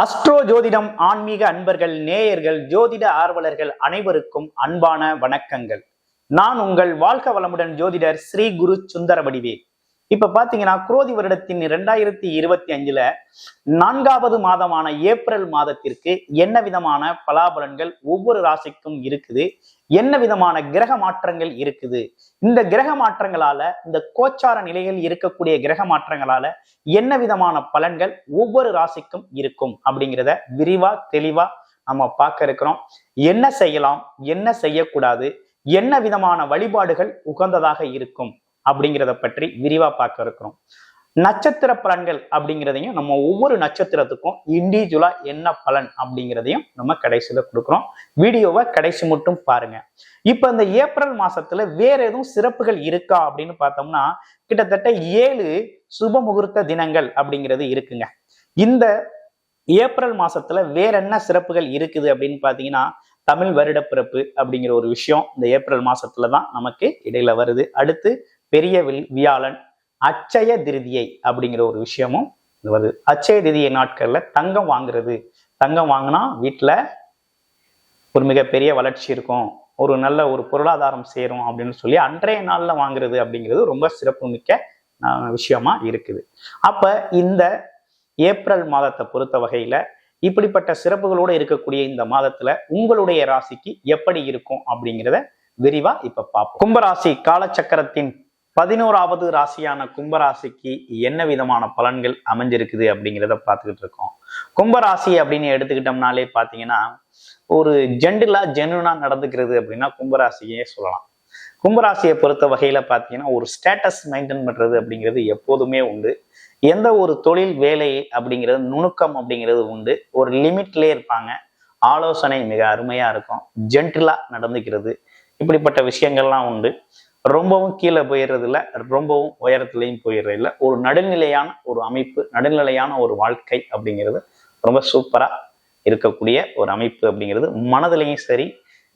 Astro ஜோதிடம் ஆன்மீக அன்பர்கள் நேயர்கள் ஜோதிட ஆர்வலர்கள் அனைவருக்கும் அன்பான வணக்கங்கள். நான் உங்கள் வாழ்க வளமுடன் ஜோதிடர் ஸ்ரீ குரு சுந்தர வடிவே இப்ப பாத்தீங்கன்னா குரோதி வருடத்தின் இரண்டாயிரத்தி இருபத்தி அஞ்சுல நான்காவது மாதமான ஏப்ரல் மாதத்திற்கு என்ன விதமான பலாபலன்கள் ஒவ்வொரு ராசிக்கும் இருக்குது? என்ன விதமான கிரக மாற்றங்கள் இருக்குது? இந்த கிரக மாற்றங்களால இந்த கோச்சார நிலையில் இருக்கக்கூடிய கிரக மாற்றங்களால என்ன விதமான பலன்கள் ஒவ்வொரு ராசிக்கும் இருக்கும் அப்படிங்கிறத விரிவா தெளிவா நம்ம பார்க்க இருக்கிறோம். என்ன செய்யலாம் என்ன செய்யக்கூடாது என்ன விதமான வழிபாடுகள் உகந்ததாக இருக்கும் அப்படிங்கிறத பற்றி விரிவா பார்க்க இருக்கிறோம். நட்சத்திர பலன்கள் அப்படிங்கிறதையும் நம்ம ஒவ்வொரு நட்சத்திரத்துக்கும் இண்டிவிஜுவலா என்ன பலன் அப்படிங்கிறதையும் நம்ம கடைசியில கொடுக்குறோம். வீடியோவை கடைசி மட்டும் பாருங்க. இப்ப இந்த ஏப்ரல் மாசத்துல வேற எதுவும் சிறப்புகள் இருக்கா அப்படின்னு பார்த்தோம்னா கிட்டத்தட்ட ஏழு சுப முகூர்த்த தினங்கள் அப்படிங்கிறது இருக்குங்க. இந்த ஏப்ரல் மாசத்துல வேற என்ன சிறப்புகள் இருக்குது அப்படின்னு பாத்தீங்கன்னா தமிழ் வருடப்பிறப்பு அப்படிங்கிற ஒரு விஷயம் இந்த ஏப்ரல் மாசத்துல தான் நமக்கு இடையில வருது. அடுத்து பெரிய வியாழன் அச்சய திருதியை அப்படிங்கிற ஒரு விஷயமும் வருது. அச்சய திருதியை நாட்கள்ல தங்கம் வாங்குறது. தங்கம் வாங்கினா வீட்டுல ஒரு மிகப்பெரிய வளர்ச்சி இருக்கும். ஒரு நல்ல ஒரு பொருளாதாரம் சேரும் அப்படின்னு சொல்லி அன்றைய நாள்ல வாங்குறது அப்படிங்கிறது ரொம்ப சிறப்பு மிக்க விஷயமா இருக்குது. அப்ப இந்த ஏப்ரல் மாதத்தை பொறுத்த வகையில இப்படிப்பட்ட சிறப்புகளோடு இருக்கக்கூடிய இந்த மாதத்துல உங்களுடைய ராசிக்கு எப்படி இருக்கும் அப்படிங்கிறத விரிவா இப்ப பார்ப்போம். கும்பராசி காலச்சக்கரத்தின் பதினோராவது ராசியான கும்பராசிக்கு என்ன விதமான பலன்கள் அமைஞ்சிருக்குது அப்படிங்கிறத பார்த்துக்கிட்டு இருக்கோம். கும்பராசி அப்படின்னு எடுத்துக்கிட்டோம்னாலே பார்த்தீங்கன்னா ஒரு ஜென்டிலா ஜென்னுனா நடந்துக்கிறது அப்படின்னா கும்பராசியே சொல்லலாம். கும்பராசியை பொறுத்த வகையில பார்த்தீங்கன்னா ஒரு ஸ்டேட்டஸ் மெயின்டைன் பண்றது அப்படிங்கிறது எப்போதுமே உண்டு. எந்த ஒரு தொழில் வேலை அப்படிங்கிறது நுணுக்கம் அப்படிங்கிறது உண்டு. ஒரு லிமிட்லேயே இருப்பாங்க. ஆலோசனை மிக அருமையா இருக்கும். ஜென்டிலா நடந்துக்கிறது. இப்படிப்பட்ட விஷயங்கள்லாம் உண்டு. ரொம்பவும் கீழே போயிடுறதில்ல ரொம்பவும் உயரத்துலையும் போயிடுறதில்ல. ஒரு நடுநிலையான ஒரு அமைப்பு நடுநிலையான ஒரு வாழ்க்கை அப்படிங்கிறது ரொம்ப சூப்பராக இருக்கக்கூடிய ஒரு அமைப்பு அப்படிங்கிறது மனதிலையும் சரி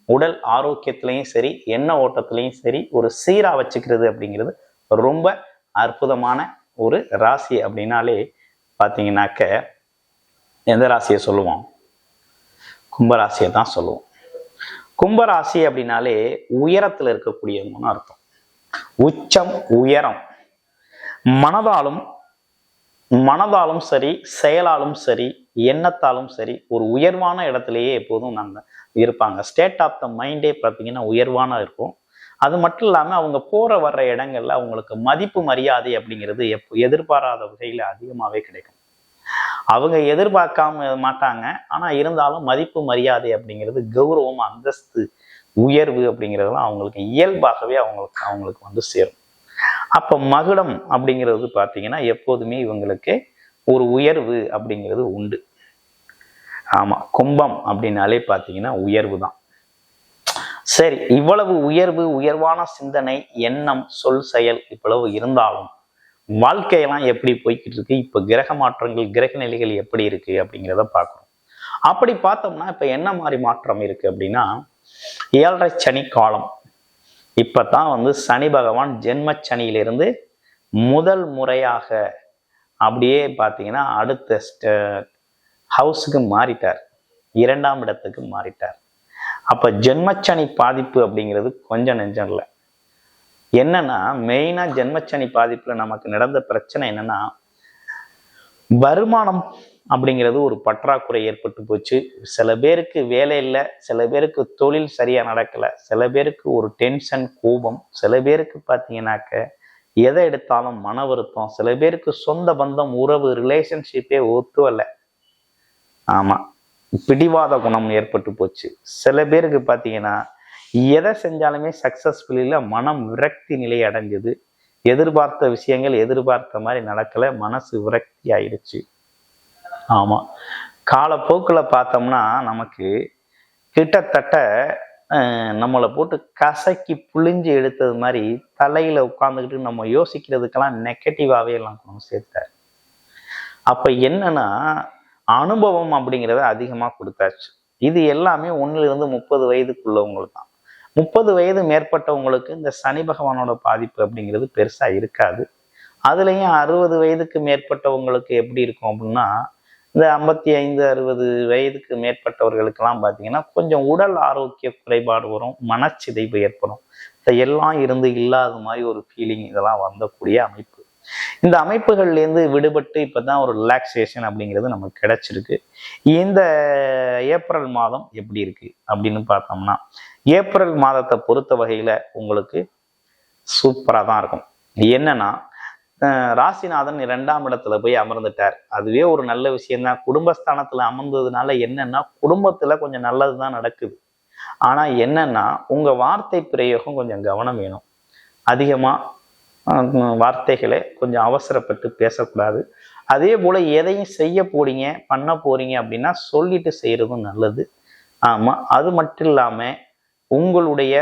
உடல் ஆரோக்கியத்திலையும் சரி எண்ண ஓட்டத்திலையும் சரி ஒரு சீரா வச்சுக்கிறது அப்படிங்கிறது ரொம்ப அற்புதமான ஒரு ராசி அப்படின்னாலே பார்த்தீங்கன்னாக்க எந்த ராசியை சொல்லுவோம்? கும்பராசியை தான் சொல்லுவோம். கும்பராசி அப்படின்னாலே உயரத்தில் இருக்கக்கூடியவங்கன்னு அர்த்தம். உச்சம் உயரம். மனதாலும் மனதாலும் சரி செயலாலும் சரி எண்ணத்தாலும் சரி ஒரு உயர்வான இடத்துலயே எப்போதும் நாங்க இருப்பாங்க. ஸ்டேட் ஆஃப் த மைண்டே பார்த்தீங்கன்னா உயர்வான இருக்கும். அது மட்டும் இல்லாமல் அவங்க போற வர்ற இடங்கள்ல அவங்களுக்கு மதிப்பு மரியாதை அப்படிங்கிறது எப்போ எதிர்பாராத வகையில் அதிகமாகவே கிடைக்கும். அவங்க எதிர்பார்க்காம மாட்டாங்க. ஆனால் இருந்தாலும் மதிப்பு மரியாதை அப்படிங்கிறது கௌரவம் அந்தஸ்து உயர்வு அப்படிங்கிறதெல்லாம் அவங்களுக்கு இயல்பாகவே அவங்களுக்கு அவங்களுக்கு வந்து சேரும். அப்போ மகுடம் அப்படிங்கிறது பார்த்தீங்கன்னா எப்போதுமே இவங்களுக்கு ஒரு உயர்வு அப்படிங்கிறது உண்டு. ஆமாம் கும்பம் அப்படின்னாலே பார்த்தீங்கன்னா உயர்வு தான். சரி இவ்வளவு உயர்வு உயர்வான சிந்தனை எண்ணம் சொல் செயல் இவ்வளவு இருந்தாலும் வாழ்க்கையெல்லாம் எப்படி போய்கிட்டு இருக்கு? இப்போ கிரக மாற்றங்கள் கிரக நிலைகள் எப்படி இருக்கு அப்படிங்கிறத பார்க்குறோம் அப்படி பார்த்தோம்னா இப்போ என்ன மாதிரி மாற்றம் இருக்கு அப்படின்னா ஏழரை சனி காலம். இப்பதான் வந்து சனி பகவான் ஜென்ம சனியிலிருந்து முதல் முறையாக அப்படியே பார்த்தீங்கன்னா அடுத்த ஹவுஸுக்கு மாறிட்டார். இரண்டாம் இடத்துக்கு மாறிட்டார். அப்ப ஜென்மச்சனி பாதிப்பு அப்படிங்கிறது கொஞ்சம் நெஞ்சம் இல்லை. என்னன்னா மெயினா ஜென்மச்சனி பாதிப்புல நமக்கு நடந்த பிரச்சனை என்னன்னா வருமானம் அப்படிங்கிறது ஒரு பற்றாக்குறை ஏற்பட்டு போச்சு. சில பேருக்கு வேலை இல்லை சில பேருக்கு தொழில் சரியாக நடக்கலை சில பேருக்கு ஒரு டென்ஷன் கோபம் சில பேருக்கு பார்த்தீங்கன்னாக்க எதை எடுத்தாலும் மன வருத்தம் சில பேருக்கு சொந்த பந்தம் உறவு ரிலேஷன்ஷிப்பே ஒத்து ஆமாம் பிடிவாத குணம் ஏற்பட்டு போச்சு. சில பேருக்கு பார்த்தீங்கன்னா எதை செஞ்சாலுமே சக்சஸ்ஃபுல் இல்லை மனம் விரக்தி நிலை அடைஞ்சது. எதிர்பார்த்த விஷயங்கள் எதிர்பார்த்த மாதிரி நடக்கல மனசு விரக்தி ஆயிடுச்சு. ஆமாம் காலப்போக்கில் பார்த்தோம்னா நமக்கு கிட்டத்தட்ட நம்மளை போட்டு கசக்கி புழிஞ்சு எடுத்தது மாதிரி தலையில் உட்காந்துக்கிட்டு நம்ம யோசிக்கிறதுக்கெல்லாம் நெகட்டிவாகவே எல்லாம் கொண்டு சேர்த்தார் சேர்த்தாரு என்னன்னா அனுபவம் அப்படிங்கிறத அதிகமாக கொடுத்தாச்சு. இது எல்லாமே ஒன்றிலிருந்து முப்பது வயதுக்குள்ளவங்களுக்கு தான். முப்பது வயது மேற்பட்டவங்களுக்கு இந்த சனி பகவானோட பாதிப்பு அப்படிங்கிறது பெருசாக இருக்காது. அதுலேயும் அறுபது வயதுக்கு மேற்பட்டவங்களுக்கு எப்படி இருக்கும் அப்படின்னா இந்த ஐம்பத்தி ஐந்து அறுபது வயதுக்கு மேற்பட்டவர்களுக்கெல்லாம் பார்த்தீங்கன்னா கொஞ்சம் உடல் ஆரோக்கிய குறைபாடு வரும் மனச்சிதைவு ஏற்படும். எல்லாம் இருந்து இல்லாத மாதிரி ஒரு ஃபீலிங் இதெல்லாம் வந்தக்கூடிய அமைப்பு. இந்த அமைப்புகள்லேருந்து விடுபட்டு இப்போதான் ஒரு ரிலாக்ஸேஷன் அப்படிங்கிறது நமக்கு கிடைச்சிருக்கு. இந்த ஏப்ரல் மாதம் எப்படி இருக்கு அப்படின்னு பார்த்தோம்னா ஏப்ரல் மாதத்தை பொறுத்த வகையில் உங்களுக்கு சூப்பராக தான் இருக்கும். என்னன்னா ராசிநாதன் இரண்டாம் இடத்துல போய் அமர்ந்துட்டார். அதுவே ஒரு நல்ல விஷயம்தான். குடும்பஸ்தானத்துல அமர்ந்ததுனால என்னன்னா குடும்பத்துல கொஞ்சம் நல்லதுதான் நடக்குது. ஆனா என்னன்னா உங்க வார்த்தை பிரயோகம் கொஞ்சம் கவனம் வேணும். அதிகமா வார்த்தைகளை கொஞ்சம் அவசரப்பட்டு பேசக்கூடாது. அதே போல எதையும் செய்ய போறீங்க பண்ண போறீங்க அப்படின்னா சொல்லிட்டு செய்யறதும் நல்லது. ஆமா அது மட்டும் இல்லாம உங்களுடைய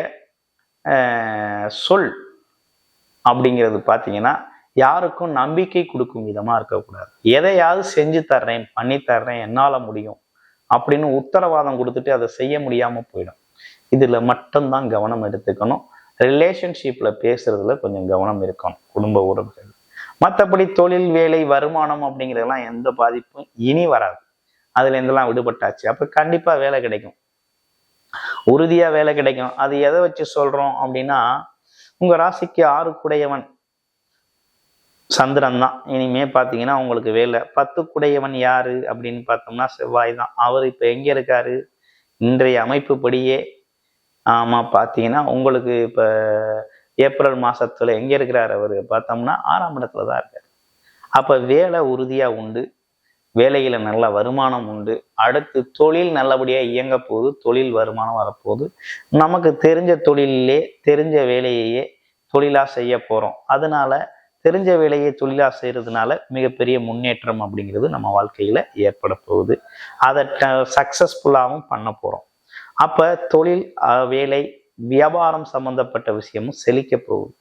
சொல் அப்படிங்கிறது பார்த்தீங்கன்னா யாருக்கும் நம்பிக்கை கொடுக்கும் விதமா இருக்கக்கூடாது. எதையாவது செஞ்சு தர்றேன் பண்ணி தர்றேன் என்னால முடியும் அப்படின்னு உத்தரவாதம் கொடுத்துட்டு அதை செய்ய முடியாம போயிடும். இதுல மட்டும்தான் கவனம் எடுத்துக்கணும். ரிலேஷன்ஷிப்ல பேசுறதுல கொஞ்சம் கவனம் இருக்கணும் குடும்ப உறவுகள். மற்றபடி தொழில் வேலை வருமானம் அப்படிங்கிறதெல்லாம் எந்த பாதிப்பும் இனி வராது. அதுல இருந்தெல்லாம் விடுபட்டாச்சு. அப்ப கண்டிப்பா வேலை கிடைக்கும். உறுதியா வேலை கிடைக்கும். அது எதை வச்சு சொல்றோம் அப்படின்னா உங்க ராசிக்கு ஆறு குடையவன். சந்திரன் தான் இனிமே பார்த்தீங்கன்னா உங்களுக்கு வேலை. பத்து குடையவன் யாரு அப்படின்னு பார்த்தோம்னா செவ்வாய் தான். அவர் இப்போ எங்கே இருக்காரு? இன்றைய அமைப்பு படியே ஆமாம் பார்த்தீங்கன்னா உங்களுக்கு இப்போ ஏப்ரல் மாதத்தில் எங்கே இருக்கிறார் அவர்? பார்த்தோம்னா ஆறாம் இடத்துல தான் இருக்கார். அப்போ வேலை உறுதியாக உண்டு. வேலையில் நல்ல வருமானம் உண்டு. அடுத்து தொழில் நல்லபடியாக இயங்க போகுது. தொழில் வருமானம் வரப்போகுது. நமக்கு தெரிஞ்ச தொழிலே தெரிஞ்ச வேலையையே தொழிலாக செய்ய போகிறோம் அதனால தெரிஞ்ச வேலையை தொழிலாக செய்கிறதுனால மிகப்பெரிய முன்னேற்றம் அப்படிங்கிறது நம்ம வாழ்க்கையில் ஏற்பட போகுது. அதை சக்ஸஸ்ஃபுல்லாகவும் பண்ண போகிறோம் அப்போ தொழில் வேலை வியாபாரம் சம்பந்தப்பட்ட விஷயமும் செழிக்க போகுது.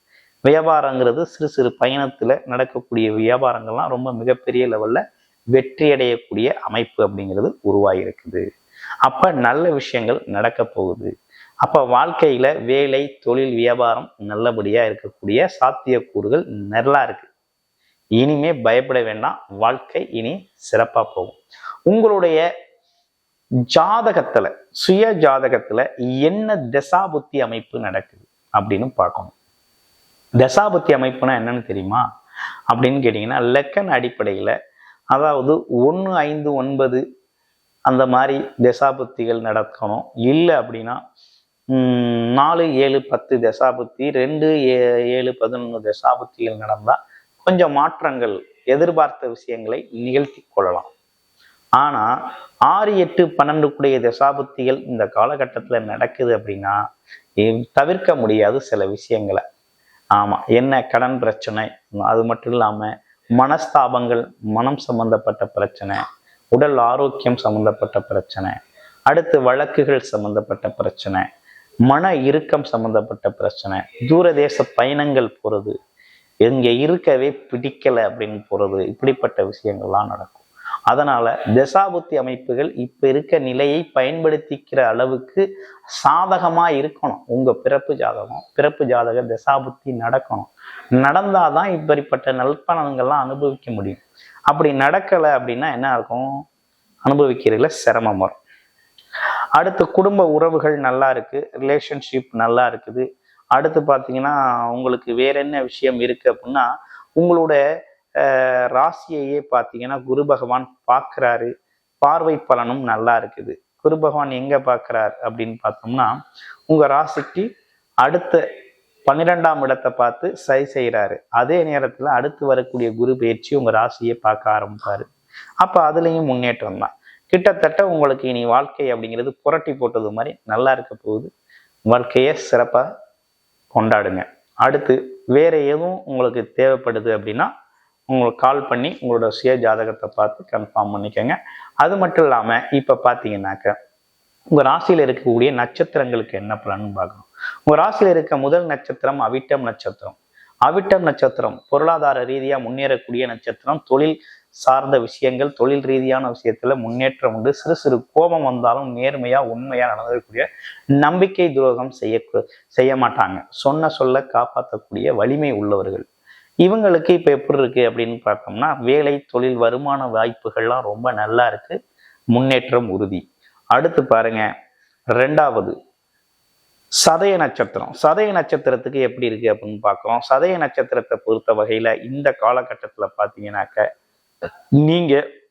வியாபாரங்கிறது சிறு சிறு பயணத்தில் நடக்கக்கூடிய வியாபாரங்கள்லாம் ரொம்ப மிகப்பெரிய லெவலில் வெற்றி அடையக்கூடிய அமைப்பு அப்படிங்கிறது உருவாகிருக்குது அப்ப நல்ல விஷயங்கள் நடக்க போகுது. அப்போ வாழ்க்கையில் வேலை தொழில் வியாபாரம் நல்லபடியாக இருக்கக்கூடிய சாத்தியக்கூறுகள் நல்லா இருக்குது இனிமே பயப்பட வேண்டாம். வாழ்க்கை இனி சிறப்பாக போகும். உங்களுடைய ஜாதகத்தில் சுய ஜாதகத்தில் என்ன தசாபுத்தி அமைப்பு நடக்குது அப்படின்னு பார்க்கணும். தசாபுத்தி அமைப்புனா என்னன்னு தெரியுமா? அப்படின்னு கேட்டிங்கன்னா லெக்கன் அடிப்படையில் அதாவது ஒன்று ஐந்து ஒன்பது அந்த மாதிரி தசாபுத்திகள் நடக்கணும். இல்லை அப்படின்னா நாலு ஏழு பத்து தசாபுத்தி ரெண்டு ஏ ஏழு பதினொன்று தசாபுத்திகள் நடந்தால் கொஞ்சம் மாற்றங்கள் எதிர்பார்த்த விஷயங்களை நிகழ்த்தி கொள்ளலாம். ஆனால் ஆறு எட்டு பன்னெண்டு கூடிய தசாபுத்திகள் இந்த காலகட்டத்தில் நடக்குது அப்படின்னா தவிர்க்க முடியாது சில விஷயங்களை. ஆமாம் என்ன கடன் பிரச்சனை அது மட்டும் இல்லாமல் மனஸ்தாபங்கள் மனம் சம்பந்தப்பட்ட பிரச்சனை உடல் ஆரோக்கியம் சம்பந்தப்பட்ட பிரச்சனை அடுத்து வழக்குகள் சம்பந்தப்பட்ட பிரச்சனை மன இறுக்கம் சம்பந்தப்பட்ட பிரச்சனை தூரதேச பயணங்கள் போகிறது எங்கே இருக்கவே பிடிக்கலை அப்படின்னு போகிறது இப்படிப்பட்ட விஷயங்கள்லாம் நடக்கும். அதனால் தசாபுத்தி அமைப்புகள் இப்போ இருக்க நிலையை பயன்படுத்திக்கிற அளவுக்கு சாதகமாக இருக்கணும். உங்கள் பிறப்பு ஜாதகம் பிறப்பு ஜாதக தசாபுத்தி நடக்கணும். நடந்தால் தான் இப்படிப்பட்ட நல்பலன்கள்லாம் அனுபவிக்க முடியும். அப்படி நடக்கலை அப்படின்னா என்ன இருக்கும் அனுபவிக்கிறதுல சிரமம் வரும். அடுத்து குடும்ப உறவுகள் நல்லா இருக்கு ரிலேஷன்ஷிப் நல்லா இருக்குது. அடுத்து பார்த்தீங்கன்னா உங்களுக்கு வேற என்ன விஷயம் இருக்கு அப்படின்னா உங்களோட ராசியையே பார்த்தீங்கன்னா குரு பகவான் பார்க்குறாரு பார்வை பலனும் நல்லா இருக்குது. குரு பகவான் எங்க பார்க்குறாரு அப்படின்னு பார்த்தோம்னா உங்க ராசிக்கு அடுத்த பன்னிரெண்டாம் இடத்தை பார்த்து சரி செய்கிறாரு அதே நேரத்தில் அடுத்து வரக்கூடிய குரு பயிற்சி உங்க ராசியை பார்க்க ஆரம்பிப்பாரு. அப்போ அதுலேயும் முன்னேற்றம் தான். கிட்டத்தட்ட உங்களுக்கு இனி வாழ்க்கை அப்படிங்கிறது புரட்டி போட்டது மாதிரி நல்லா இருக்க போகுது. வாழ்க்கையை சிறப்பாக கொண்டாடுங்க. அடுத்து வேற எதுவும் உங்களுக்கு தேவைப்படுது அப்படின்னா உங்களுக்கு கால் பண்ணி உங்களோட சுய ஜாதகத்தை பார்த்து கன்ஃபார்ம் பண்ணிக்கோங்க. அது மட்டும் இல்லாமல் இப்போ பார்த்தீங்கன்னாக்க உங்கள் ராசியில் இருக்கக்கூடிய நட்சத்திரங்களுக்கு என்ன பலன்னு பார்க்கணும். உங்கள் ராசியில் இருக்க முதல் நட்சத்திரம் அவிட்டம் நட்சத்திரம். அவிட்டம் நட்சத்திரம் பொருளாதார ரீதியாக முன்னேறக்கூடிய நட்சத்திரம். தொழில் சார்ந்த விஷயங்கள் தொழில் ரீதியான விஷயத்துல முன்னேற்றம் உண்டு. சிறு சிறு கோபம் வந்தாலும் நேர்மையா உண்மையா நடந்திருக்கக்கூடிய நம்பிக்கை துரோகம் செய்ய செய்ய மாட்டாங்க. சொன்ன சொல்ல காப்பாற்றக்கூடிய வலிமை உள்ளவர்கள். இவங்களுக்கு இப்ப எப்படி இருக்கு அப்படின்னு பார்த்தோம்னா வேலை தொழில் வருமான வாய்ப்புகள்லாம் ரொம்ப நல்லா இருக்கு. முன்னேற்றம் உறுதி. அடுத்து பாருங்க. ரெண்டாவது சதய நட்சத்திரம். சதய நட்சத்திரத்துக்கு எப்படி இருக்கு அப்படின்னு பார்க்குறோம். சதய நட்சத்திரத்தை பொறுத்த வகையில இந்த காலகட்டத்தில் பார்த்தீங்கன்னாக்க நீங்கள்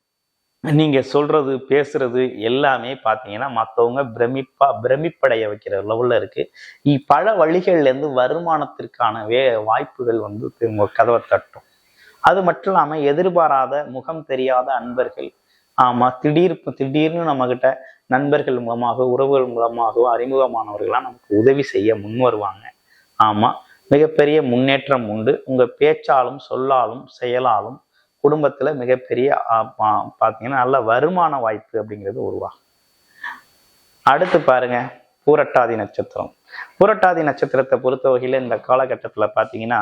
நீங்கள் சொல்கிறது பேசுகிறது எல்லாமே பார்த்தீங்கன்னா மற்றவங்க பிரமிப்பா பிரமிப்படைய வைக்கிற லெவலில் இருக்குது இ- பல வழிகள்லேருந்து வருமானத்திற்கான வே வாய்ப்புகள் வந்து கதவை தட்டும். அது மட்டும் இல்லாமல் எதிர்பாராத முகம் தெரியாத அன்பர்கள். ஆமாம் திடீர் திடீர்னு நம்மகிட்ட நண்பர்கள் மூலமாக உறவுகள் மூலமாக அறிமுகமானவர்கள்லாம் நமக்கு உதவி செய்ய முன் வருவாங்க. ஆமாம் மிகப்பெரிய முன்னேற்றம் உண்டு. உங்கள் பேச்சாலும் சொல்லாலும் செயலாலும் குடும்பத்துல மிகப்பெரிய ஆ, பாத்தீங்கன்னா நல்ல வருமான வாய்ப்பு அப்படிங்கிறது உருவாகும். அடுத்து பாருங்க பூரட்டாதி நட்சத்திரம். பூரட்டாதி நட்சத்திரத்தை பொறுத்த வகையில இந்த காலகட்டத்துல பாத்தீங்கன்னா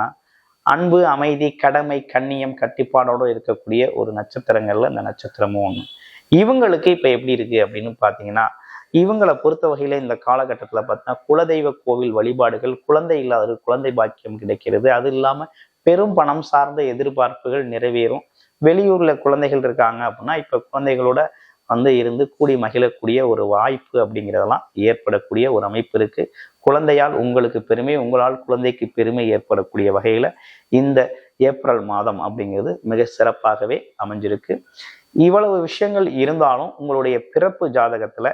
அன்பு அமைதி கடமை கண்ணியம் கட்டிப்பாடோட இருக்கக்கூடிய ஒரு நட்சத்திரங்கள்ல இந்த நட்சத்திரமும் ஒண்ணு. இவங்களுக்கு இப்ப எப்படி இருக்கு அப்படின்னு பாத்தீங்கன்னா இவங்களை பொறுத்த வகையில இந்த காலகட்டத்துல பார்த்தீங்கன்னா குலதெய்வ கோவில் வழிபாடுகள் குழந்தை இல்லாத குழந்தை பாக்கியம் கிடைக்கிறது. அது இல்லாம பெரும் பணம் சார்ந்த எதிர்பார்ப்புகள் நிறைவேறும். வெளியூர்ல குழந்தைகள் இருக்காங்க அப்படின்னா இப்ப குழந்தைகளோட வந்து இருந்து கூடி மகிழக்கூடிய ஒரு வாய்ப்பு அப்படிங்கிறதெல்லாம் ஏற்படக்கூடிய ஒரு அமைப்பு இருக்கு. குழந்தையால் உங்களுக்கு பெருமை உங்களால் குழந்தைக்கு பெருமை ஏற்படக்கூடிய வகையில இந்த ஏப்ரல் மாதம் அப்படிங்கிறது மிக சிறப்பாகவே அமைஞ்சிருக்கு. இவ்வளவு விஷயங்கள் இருந்தாலும் உங்களுடைய பிறப்பு ஜாதகத்துல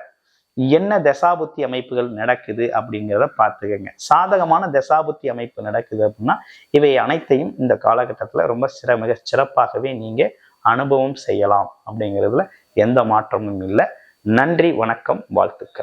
என்ன தசாபுத்தி அமைப்புகள் நடக்குது அப்படிங்கிறத பார்த்துக்கங்க. சாதகமான தசாபுத்தி அமைப்பு நடக்குது அப்படின்னா இவை அனைத்தையும் இந்த காலகட்டத்தில் ரொம்ப சிற மிக சிறப்பாகவே நீங்கள் அனுபவம் செய்யலாம் அப்படிங்கிறதுல எந்த மாற்றமும் இல்லை. நன்றி வணக்கம் வாழ்த்துக்கள்.